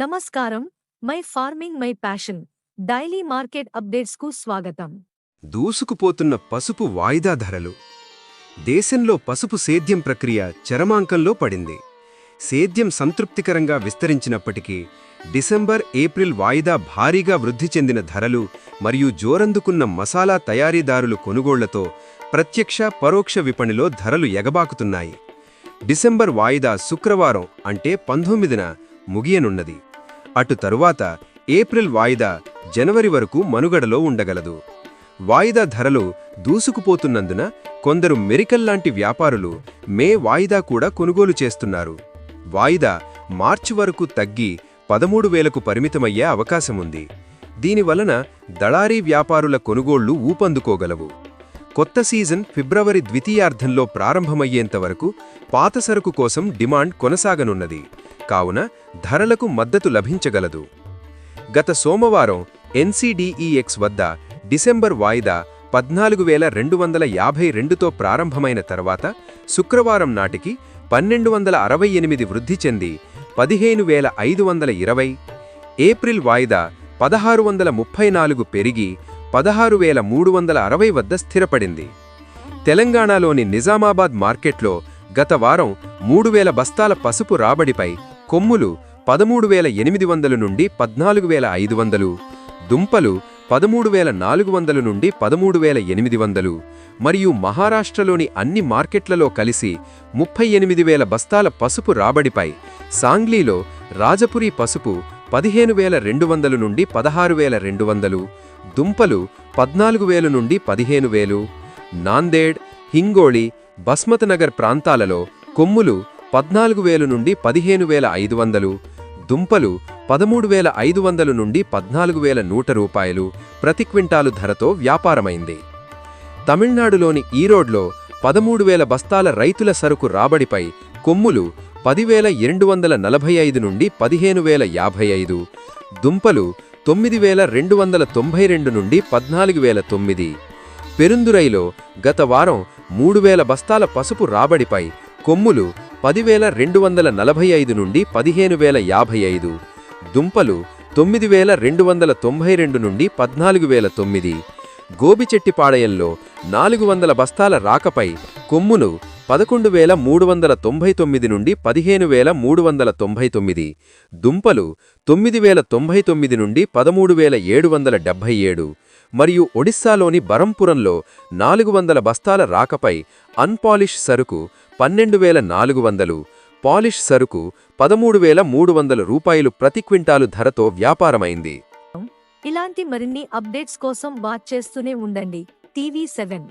నమస్కారం. My farming my passion. Daily market అప్డేట్స్కు స్వాగతం. దూసుకుపోతున్న పసుపు వాయిదా ధరలు. దేశంలో పసుపు సేద్యం ప్రక్రియ చరమాంకంలో పడింది. సేద్యం సంతృప్తికరంగా విస్తరించినప్పటికీ డిసెంబర్ ఏప్రిల్ వాయిదా భారీగా వృద్ధి చెందిన ధరలు మరియు జోరందుకున్న మసాలా తయారీదారులు కొనుగోళ్ళతో ప్రత్యక్ష పరోక్ష విపణిలో ధరలు ఎగబాకుతున్నాయి. డిసెంబర్ వాయిదా శుక్రవారం అంటే పంతొమ్మిదిన ముగియనున్నది. అటు తరువాత ఏప్రిల్ వాయిదా జనవరి వరకు మనుగడలో ఉండగలదు. వాయిదా ధరలు దూసుకుపోతున్నందున కొందరు మెరికల్లాంటి వ్యాపారులు మే వాయిదా కూడా కొనుగోలు చేస్తున్నారు. వాయిదా మార్చి వరకు తగ్గి పదమూడు వేలకు పరిమితమయ్యే అవకాశముంది. దీనివలన దళారీ వ్యాపారుల కొనుగోళ్ళు ఊపందుకోగలవు. కొత్త సీజన్ ఫిబ్రవరి ద్వితీయార్ధంలో ప్రారంభమయ్యేంతవరకు పాత సరుకు కోసం డిమాండ్ కొనసాగనున్నది. కావున ధరలకు మద్దతు లభించగలదు. గత సోమవారం ఎన్సీడీఈఎక్స్ వద్ద డిసెంబర్ వాయిదా పద్నాలుగు వేల రెండు వందల యాభై రెండుతో ప్రారంభమైన తర్వాత శుక్రవారం నాటికి పన్నెండు వందల అరవై ఎనిమిది వృద్ధి చెంది పదిహేను వేల ఐదు వందల ఇరవై ఏప్రిల్ వాయిదా పదహారు వందల ముప్పై నాలుగు పెరిగి పదహారు వేల మూడు వందల అరవై వద్ద స్థిరపడింది. తెలంగాణలోని నిజామాబాద్ మార్కెట్లో గత వారం మూడు వేల బస్తాల పసుపు రాబడిపై కొమ్ములు పదమూడు వేల ఎనిమిది వందలు నుండి పద్నాలుగు వేల ఐదు వందలు దుంపలు పదమూడు వేల నాలుగు వందలు నుండి పదమూడు వేల ఎనిమిది వందలు మరియు మహారాష్ట్రలోని అన్ని మార్కెట్లలో కలిసి ముప్పై ఎనిమిది వేల బస్తాల పసుపు రాబడిపై సాంగ్లీలో రాజపురి పసుపు పదిహేను వేల రెండు వందలు నుండి పదహారు వేల రెండు వందలు దుంపలు పద్నాలుగు వేలు నుండి పదిహేను వేలు నాందేడ్ హింగోళి బస్మతనగర్ ప్రాంతాలలో కొమ్ములు పద్నాలుగు వేలు నుండి పదిహేను వేల ఐదు వందలు దుంపలు పదమూడు వేల ఐదు వందలు నుండి పద్నాలుగు వేల నూట రూపాయలు ప్రతి క్వింటాలు ధరతో వ్యాపారమైంది. తమిళనాడులోని ఈరోడ్లో పదమూడు వేల బస్తాల రైతుల సరుకు రాబడిపై కొమ్ములు పదివేల రెండు వందల నలభై ఐదు నుండి పదిహేను వేల యాభై ఐదు దుంపలు తొమ్మిది వేల రెండు వందల తొంభై రెండు నుండి పద్నాలుగు వేల తొమ్మిది. పెరుందురైలో గత వారం మూడు వేల బస్తాల పసుపు రాబడిపై కొమ్ములు పదివేల రెండు వందల నలభై ఐదు నుండి పదిహేను వేల యాభై ఐదు. దుంపలు తొమ్మిది వేల రెండు వందల తొంభై రెండు నుండి పద్నాలుగు వేల తొమ్మిది. గోబిచెట్టిపాడయంలో నాలుగు వందల బస్తాల రాకపై కొమ్మును పదకొండు వేల మూడు వందల తొంభై తొమ్మిది నుండి పదిహేను వేల మూడు వందల తొంభై తొమ్మిది. దుంపలు తొమ్మిది వేల తొంభై తొమ్మిది నుండి పదమూడు వేల ఏడు వందల డెబ్భై ఏడు. మరియు ఒడిస్సాలోని బరంపురంలో నాలుగు వందల బస్తాల రాకపై అన్పాలిష్ సరుకు పన్నెండు వేల నాలుగు వందలు పాలిష్ సరుకు పదమూడు వేల మూడు వందల రూపాయలు ప్రతి క్వింటాలు ధరతో వ్యాపారమైంది. ఇలాంటి మరిన్ని అప్డేట్స్ కోసం వాచ్ చేస్తూనే ఉండండి. TV seven.